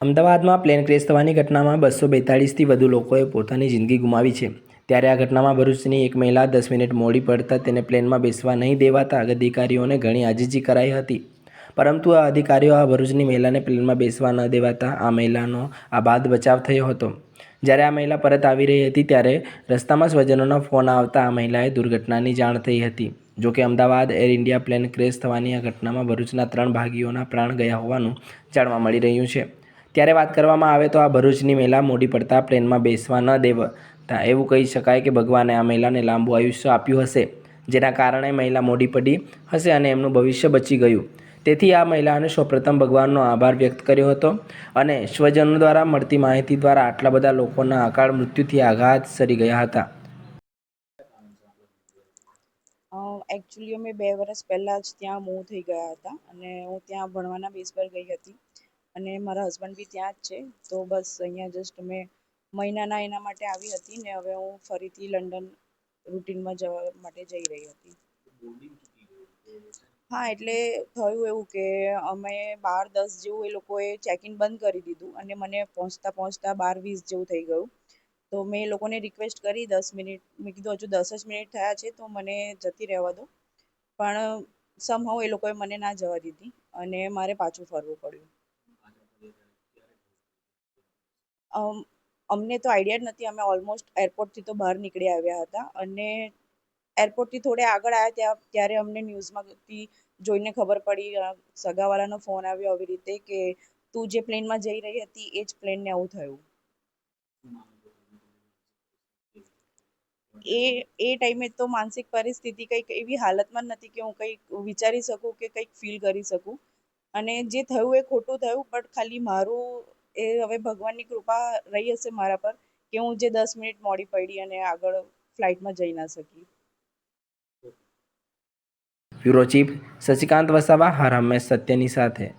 અમદાવાદમાં plane crash થવાની ઘટનામાં બસો બેતાળીસથી વધુ લોકોએ પોતાની જિંદગી ગુમાવી છે. ત્યારે આ ઘટનામાં ભરૂચની એક મહિલા દસ મિનિટ મોડી પડતા તેને પ્લેનમાં બેસવા નહીં દેવાતા અધિકારીઓને ઘણી આજીજી કરાઈ હતી. પરંતુ આ અધિકારીઓ આ ભરૂચની મહિલાને પ્લેનમાં બેસવા ન દેવાતા આ મહિલાનો આ બાદ બચાવ થયો હતો. જ્યારે આ મહિલા પરત આવી રહી હતી ત્યારે રસ્તામાં સ્વજનોના ફોન આવતા આ મહિલાએ દુર્ઘટનાની જાણ થઈ હતી. જોકે Ahmedabad Air India plane crash થવાની આ ઘટનામાં ભરૂચના ત્રણ ભાગીઓના પ્રાણ ગયા હોવાનું જાણવા મળી રહ્યું છે. ત્યારે વાત કરવામાં આવે તો આ ભરૂચની મહિલા મોડી પડતા પ્લેનમાં બેસવા ન દેવતા એવું કહી શકાય કે ભગવાને આ મહિલાને લાંબુ આયુષ્ય આપ્યું હશે, જેના કારણે મહિલા મોડી પડી હશે અને એમનું ભવિષ્ય બચી ગયું. તેથી આ મહિલાને સૌપ્રથમ ભગવાનનો આભાર વ્યક્ત કર્યો હતો અને સ્વજનો દ્વારા મળતી માહિતી દ્વારા આટલા બધા લોકોના અકાળ મૃત્યુથી આઘાત સરી ગયા હતા. એકચ્યુઅલી અમે બે વર્ષ પહેલાં જ ત્યાં મૂવ થઈ ગયા હતા અને હું ત્યાં ભણવાના બેસ પર ગઈ હતી. અને મારા હસબન્ડ બી ત્યાં જ છે. તો બસ અહીંયા જસ્ટ મેં મહિનાના એના માટે આવી હતી ને હવે હું ફરીથી લંડન રૂટીનમાં જવા માટે જઈ રહી હતી. હા, એટલે થયું એવું કે અમે બાર દસ જેવું એ લોકોએ ચેક ઇન બંધ કરી દીધું અને મને પહોંચતા પહોંચતા બાર વીસ જેવું થઈ ગયું. તો મેં એ લોકોને રિક્વેસ્ટ કરી દસ મિનિટ. મેં કીધું હજુ દસ જ મિનિટ થયા છે તો મને જતી રહેવા દો. પણ સમહાઉ એ લોકોએ મને ના જવા દીધી અને મારે પાછું ફરવું પડ્યું અમ, અમને તો આઈડિયા જ નથી. અમે ઓલમોસ્ટ એરપોર્ટથી તો બહાર નીકળી આવ્યા હતા. અને એરપોર્ટથી થોડે આગળ આવ્યા ત્યાં ત્યારે અમને ન્યૂઝમાંથી જોઈને ખબર પડી. અ, સગાવાલાનો ફોન આવ્યો આવી રીતે કે તું જે પ્લેનમાં જઈ રહી હતી એ જ પ્લેનને આવું થયું. એ એ ટાઈમે તો માનસિક પરિસ્થિતિ કંઈક એવી હાલતમાં નથી કે હું કંઈક વિચારી શકું કે કંઈક ફીલ કરી શકું. અને જે થયું એ ખોટું થયું બટ ખાલી મારું એ હવે ભગવાનની કૃપા રહી હશે મારા પર કે હું જે દસ મિનિટ મોડી પડી અને આગળ ફ્લાઇટમાં જઈ ના શકી. બ્યુરો ચીફ, શશિકાંત વસાવા, હર હંમેશ સત્યની સાથે.